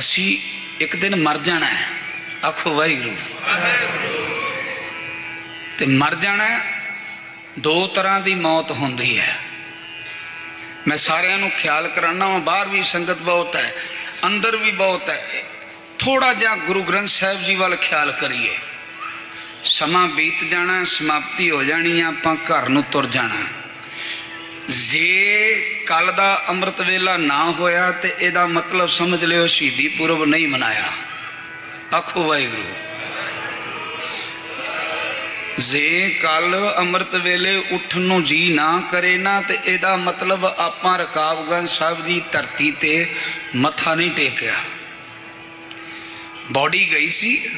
ਅਸੀਂ ਇੱਕ ਦਿਨ ਮਰ ਜਾਣਾ ਹੈ। ਆਖੋ ਵਾਹਿਗੁਰੂ। ਤੇ ਮਰ ਜਾਣਾ ਦੋ ਤਰ੍ਹਾਂ ਦੀ ਮੌਤ ਹੁੰਦੀ ਹੈ। ਮੈਂ ਸਾਰਿਆਂ ਨੂੰ ਖਿਆਲ ਕਰਾਨਾ ਵਾਂ, ਬਾਹਰ ਵੀ ਸੰਗਤ ਬਹੁਤ ਹੈ, ਅੰਦਰ ਵੀ ਬਹੁਤ ਹੈ। ਥੋੜਾ ਜਿਹਾ ਗੁਰੂ ਗ੍ਰੰਥ ਸਾਹਿਬ ਜੀ ਵੱਲ ਖਿਆਲ ਕਰੀਏ। ਸਮਾਂ ਬੀਤ ਜਾਣਾ, ਸਮਾਪਤੀ ਹੋ ਜਾਣੀ ਆ, ਆਪਾਂ ਘਰ ਨੂੰ ਤੁਰ ਜਾਣਾ। ਜੇ ਕੱਲ ਦਾ ਅੰਮ੍ਰਿਤ ਵੇਲਾ ਨਾ ਹੋਇਆ ਤੇ ਇਹਦਾ ਮਤਲਬ ਸਮਝ ਲਿਓ ਸ਼ਹੀਦੀ ਪੁਰਬ ਨਹੀਂ ਮਨਾਇਆ। ਆਖੋ ਵਾਹਿਗੁਰੂ। ਜੇ ਕੱਲ ਅੰਮ੍ਰਿਤ ਵੇਲੇ ਉੱਠਣ ਨੂੰ ਜੀ ਨਾ ਕਰੇ ਨਾ ਤੇ ਇਹਦਾ ਮਤਲਬ ਆਪਾਂ ਰਕਾਬਗੰਜ ਸਾਹਿਬ ਦੀ ਧਰਤੀ ਤੇ ਮੱਥਾ ਨਹੀਂ ਟੇਕਿਆ। ਬਾਡੀ ਗਈ ਸੀ,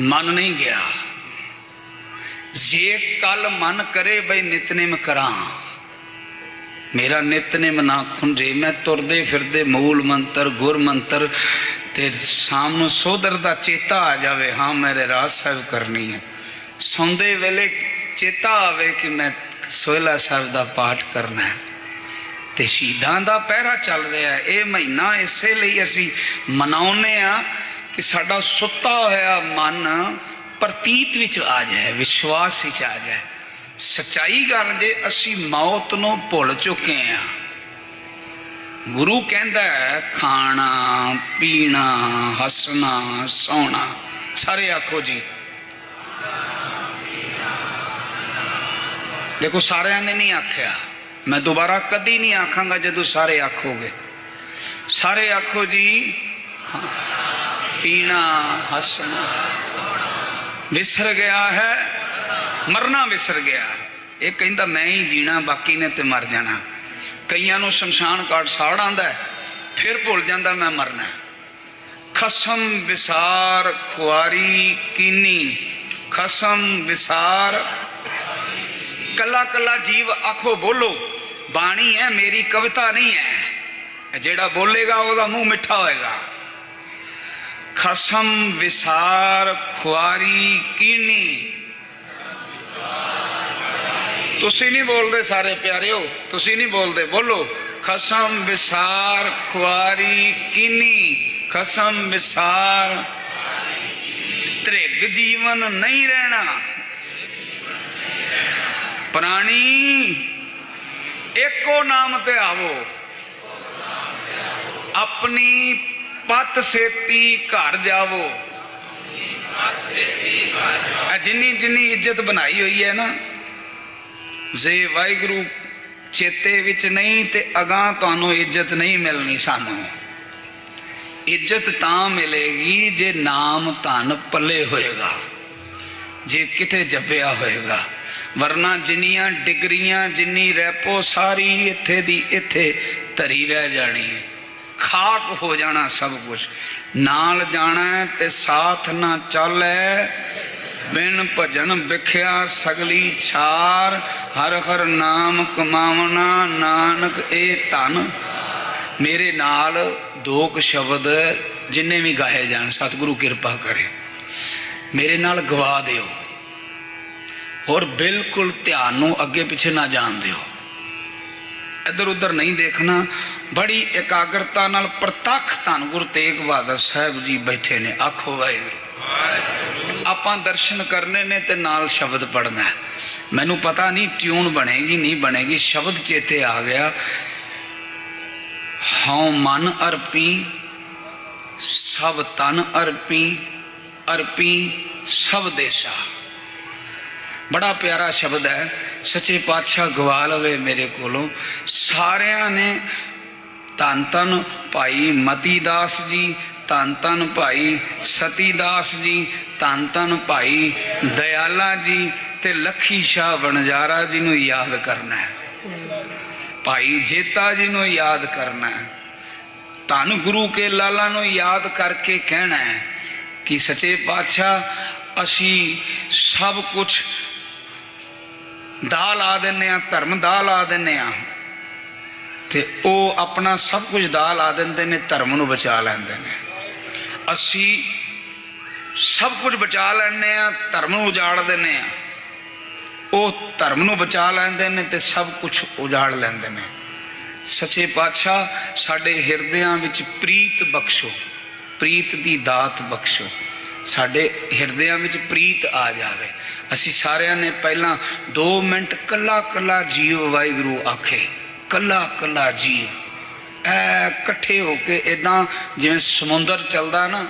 ਮਨ ਨਹੀਂ ਗਿਆ। ਜੇ ਕੱਲ ਮਨ ਕਰੇ ਬਈ ਨਿਤਨੇਮ ਕਰਾਂ। ਮੇਰਾ ਨਿਤਨੇਮ ਨਾ ਖੁੰਝੇ, ਮੈਂ ਤੁਰਦੇ ਫਿਰਦੇ ਮੂਲ ਮੰਤਰ, ਗੁਰ ਮੰਤਰ ਤੇ ਸ਼ਾਮ ਨੂੰ ਸੋਦਰ ਦਾ ਚੇਤਾ ਆ ਜਾਵੇ, ਹਾਂ ਮੇਰੇ ਰਾਜ ਸਾਹਿਬ ਕਰਨੀ ਹੈ। ਸੌਂਦੇ ਵੇਲੇ ਚੇਤਾ ਆਵੇ ਕਿ ਮੈਂ ਸੋਹਿਲਾ ਸਾਹਿਬ ਦਾ ਪਾਠ ਕਰਨਾ ਹੈ। ਤੇ ਸ਼ਹੀਦਾਂ ਦਾ ਪਹਿਰਾ ਚੱਲ ਰਿਹਾ ਹੈ। ਇਹ ਮਹੀਨਾ ਇਸੇ ਲਈ ਅਸੀਂ ਮਨਾਉਨੇ ਆ ਕਿ ਸਾਡਾ ਸੁੱਤਾ ਹੋਇਆ ਮਨ ਪ੍ਰਤੀਤ ਵਿੱਚ ਆ ਜਾਏ, ਵਿਸ਼ਵਾਸ ਵਿੱਚ ਆ ਜਾਏ। ਸਚਾਈ ਗੱਲ ਜੇ ਅਸੀਂ ਮੌਤ ਨੂੰ ਭੁੱਲ ਚੁੱਕੇ ਆ। ਗੁਰੂ ਕਹਿੰਦਾ ਹੈ, ਖਾਣਾ, ਪੀਣਾ, ਹੱਸਣਾ, ਸੌਣਾ, ਸਾਰੇ ਆਖੋ ਜੀ। ਦੇਖੋ, ਸਾਰਿਆਂ ਨੇ ਨਹੀਂ ਆਖਿਆ। ਮੈਂ ਦੁਬਾਰਾ ਕਦੀ ਨਹੀਂ ਆਖਾਂਗਾ ਜਦੋਂ ਸਾਰੇ ਆਖੋਗੇ। ਸਾਰੇ ਆਖੋ ਜੀ ਪੀਣਾ, ਹੱਸਣਾ। ਵਿਸਰ ਗਿਆ ਹੈ ਮਰਨਾ ਵਿਸਰ ਗਿਆ। ਇਹ ਕਹਿੰਦਾ, ਮੈਂ ਹੀ ਜੀਣਾ, ਬਾਕੀ ਨੇ ਤੇ ਮਰ ਜਾਣਾ। ਕਈਆਂ ਨੂੰ ਸ਼ਮਸ਼ਾਨ ਘਾਟ ਸਾੜ ਆਂਦਾ ਫਿਰ ਭੁੱਲ ਜਾਂਦਾ, ਮੈਂ ਮਰਨਾ ਖਸਮ ਵਿਸਾਰ ਖੁਆਰੀ ਕੀਨੀ, ਖਸਮ ਵਿਸਾਰ। ਕੱਲਾ ਕੱਲਾ ਜੀਵ ਆਖੋ, ਬੋਲੋ, ਬਾਣੀ ਹੈ, ਮੇਰੀ ਕਵਿਤਾ ਨਹੀਂ ਹੈ। ਜਿਹੜਾ ਬੋਲੇਗਾ, ਉਹਦਾ ਮੂੰਹ ਮਿੱਠਾ ਹੋਏਗਾ। ਖਸਮ ਵਿਸਾਰ ਖੁਆਰੀ ਕੀਨੀ ਤੁਸੀਂ ਨਹੀਂ ਬੋਲਦੇ ਸਾਰੇ ਪਿਆਰਿਓ, ਤੁਸੀਂ ਨਹੀਂ ਬੋਲਦੇ, ਬੋਲੋ। ਖਸਮ ਵਿਸਾਰ ਖੁਆਰੀ ਕੀਨੀ, ਖਸਮ ਵਿਸਾਰ ਤ੍ਰਿਗ ਜੀਵਨ ਨਹੀਂ ਰਹਿਣਾ। ਪ੍ਰਾਣੀ, ਇੱਕੋ ਨਾਮ ਤੇ ਆਵੋ। ਆਪਣੀ ਪਤ ਸੇਤੀ ਘਰ ਜਾਵੋ। ਇਹ ਜਿੰਨੀ ਜਿੰਨੀ ਇੱਜ਼ਤ ਬਣਾਈ ਹੋਈ ਹੈ ਨਾ, ਜੇ ਵਾਹਿਗੁਰੂ ਚੇਤੇ ਵਿੱਚ ਨਹੀਂ ਤੇ ਅਗਾਹ ਤੁਹਾਨੂੰ ਇੱਜ਼ਤ ਨਹੀਂ ਮਿਲਣੀ ਸਾਨੂੰ। ਇੱਜ਼ਤ ਤਾਂ ਮਿਲੇਗੀ ਜੇ ਨਾਮ ਧਨ ਪੱਲੇ ਹੋਏਗਾ, ਜੇ ਕਿਤੇ ਜਪਿਆ ਹੋਏਗਾ। ਵਰਨਾ ਜਿੰਨੀਆਂ ਡਿਗਰੀਆਂ, ਜਿੰਨੀ ਰੈਪੋ, ਸਾਰੀ ਇੱਥੇ ਦੀ ਇੱਥੇ ਧਰੀ ਰਹਿ ਜਾਣੀ ਹੈ। ਖਾਕ ਹੋ ਜਾਣਾ ਸਭ ਕੁਝ ਨਾਲ ਜਾਣਾ ਤੇ ਸਾਥ ਨਾ ਚੱਲੇ ਬਿਨ ਭਜਨ ਵਿਖਿਆ ਸਗਲੀ ਛਾਰ, ਹਰ ਹਰ ਨਾਮ ਕਮਾਵਣਾ ਨਾਨਕ ਇਹ ਧਨ। ਮੇਰੇ ਨਾਲ ਦੋ ਕੁ ਸ਼ਬਦ ਜਿੰਨੇ ਵੀ ਗਾਏ ਜਾਣ, ਸਤਿਗੁਰੂ ਕਿਰਪਾ ਕਰੇ। ਮੇਰੇ ਨਾਲ ਗਵਾ ਦਿਓ। ਔਰ ਬਿਲਕੁਲ ਧਿਆਨ ਨੂੰ ਅੱਗੇ ਪਿੱਛੇ ਨਾ ਜਾਣ ਦਿਓ। ਇੱਧਰ ਉੱਧਰ ਨਹੀਂ ਦੇਖਣਾ। ਬੜੀ ਇਕਾਗਰਤਾ ਨਾਲ ਪ੍ਰਤੱਖ ਧੰਨ ਗੁਰੂ ਤੇਗ ਬਹਾਦਰ ਸਾਹਿਬ ਜੀ ਬੈਠੇ ਨੇ। ਆਖੋ ਵਾਹਿਗੁਰੂ। ਆਪਾਂ ਦਰਸ਼ਨ ਕਰਨੇ ਨੇ ਤੇ ਨਾਲ ਸ਼ਬਦ ਪੜਨਾ ਮੈਨੂੰ ਪਤਾ ਨਹੀਂ ਟਿਊਨ ਬਣੇਗੀ, ਨਹੀਂ ਬਣੇਗੀ, ਸ਼ਬਦ ਚੇਤੇ ਆ ਗਿਆ। ਹਉ ਮਨ ਅਰਪੀ, ਸਭ ਤਨ ਅਰਪੀ ਅਰਪੀ ਸਭ ਦੇਸ਼ਾ। ਬੜਾ ਪਿਆਰਾ ਸ਼ਬਦ ਹੈ। ਸੱਚੇ ਪਾਤਸ਼ਾਹ ਗਵਾ ਲਵੇ ਮੇਰੇ ਕੋਲੋਂ। ਸਾਰਿਆਂ ਨੇ ਧੰਨ ਧੰਨ ਭਾਈ ਮਤੀ ਦਾਸ ਜੀ ਧੰਨ ਧੰਨ ਭਾਈ ਸਤੀ ਦਾਸ ਜੀ, ਧੰਨ ਧੰਨ ਭਾਈ ਦਇਆਲਾ ਜੀ ਤੇ ਲੱਖੀ ਸ਼ਾਹ ਵਣਜਾਰਾ ਜੀ ਨੂੰ ਯਾਦ ਕਰਨਾ ਹੈ। ਭਾਈ ਜੇਤਾ ਜੀ ਨੂੰ ਯਾਦ ਕਰਨਾ ਹੈ। ਧੰਨ ਗੁਰੂ ਕੇ ਲਾਲਾ ਨੂੰ ਯਾਦ ਕਰਕੇ ਕਹਿਣਾ ਹੈ ਕਿ ਸੱਚੇ ਪਾਤਸ਼ਾਹ, ਅਸੀਂ ਸਭ ਕੁਝ ਦਾ ਲਾ ਦਿੰਨੇ ਆ ਧਰਮ ਦਾ ਲਾ ਦਿੰਨੇ ਆ ਤੇ ਉਹ ਆਪਣਾ ਸਭ ਕੁਝ ਦਾ ਲਾ ਦਿੰਦੇ ਨੇ, ਧਰਮ ਨੂੰ ਬਚਾ ਲੈਂਦੇ ਨੇ। ਅਸੀਂ ਸਭ ਕੁਝ ਬਚਾ ਲੈਂਦੇ ਆ ਧਰਮ ਨੂੰ ਉਜਾੜ ਦਿੰਨੇ ਆ ਉਹ ਧਰਮ ਨੂੰ ਬਚਾ ਲੈਂਦੇ ਨੇ ਤੇ ਸਭ ਕੁਝ ਉਜਾੜ ਲੈਂਦੇ ਨੇ। ਸੱਚੇ ਪਾਤਸ਼ਾਹ, ਸਾਡੇ ਹਿਰਦਿਆਂ ਵਿੱਚ ਪ੍ਰੀਤ ਬਖਸ਼ੋ। ਪ੍ਰੀਤ ਦੀ ਦਾਤ ਬਖਸ਼ੋ। ਸਾਡੇ ਹਿਰਦਿਆਂ ਵਿੱਚ ਪ੍ਰੀਤ ਆ ਜਾਵੇ। ਅਸੀਂ ਸਾਰਿਆਂ ਨੇ ਪਹਿਲਾਂ 2 ਮਿੰਟ ਕੱਲਾ ਕੱਲਾ ਜੀਵ ਵਾਹਿਗੁਰੂ ਆਖੇ। ਕੱਲਾ ਕੱਲਾ ਜੀਵ ਇਕੱਠੇ ਹੋ ਕੇ ਇਦਾਂ ਜਿਵੇਂ ਸਮੁੰਦਰ ਚੱਲਦਾ ਨਾ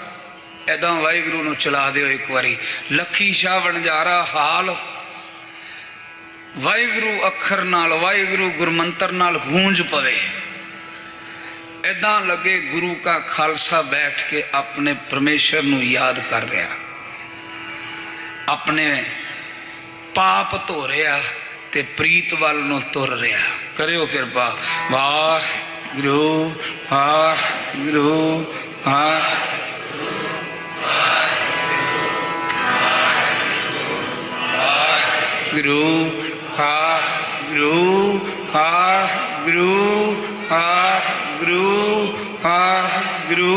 ਇਦਾਂ ਵਾਹਿਗੁਰੂ ਨੂੰ ਚਲਾ ਦਿਓ ਇੱਕ ਵਾਰੀ। ਲੱਖੀ ਸ਼ਾਹ ਵਣਜਾਰਾ ਹਾਲ। ਵਾਹਿਗੁਰੂ ਅੱਖਰ ਨਾਲ, ਵਾਹਿਗੁਰੂ ਗੁਰਮੰਤਰ ਨਾਲ ਗੂੰਜ ਪਵੇ। ਇਦਾਂ ਲੱਗੇ ਗੁਰੂ ਕਾ ਖਾਲਸਾ ਬੈਠ ਕੇ ਆਪਣੇ ਪਰਮੇਸ਼ਰ ਨੂੰ ਯਾਦ ਕਰ ਰਿਹਾ। ਆਪਣੇ ਪਾਪ ਧੋ ਰਿਹਾ ਤੇ ਪ੍ਰੀਤ ਵੱਲ ਨੂੰ ਤੁਰ ਰਿਹਾ। ਕਰਿਓ ਕਿਰਪਾ। ਵਾਹ ਵਾਹਿਗੁਰੂ ਵਾਹਿਗੁਰੂ ਵਾਹਿਗੁਰੂ ਗੁਰੂ ਹਾ ਗੁਰੂ ਹਾ ਗੁਰੂ ਹਾ ਗੁਰੂ ਹਾ ਗੁਰੂ।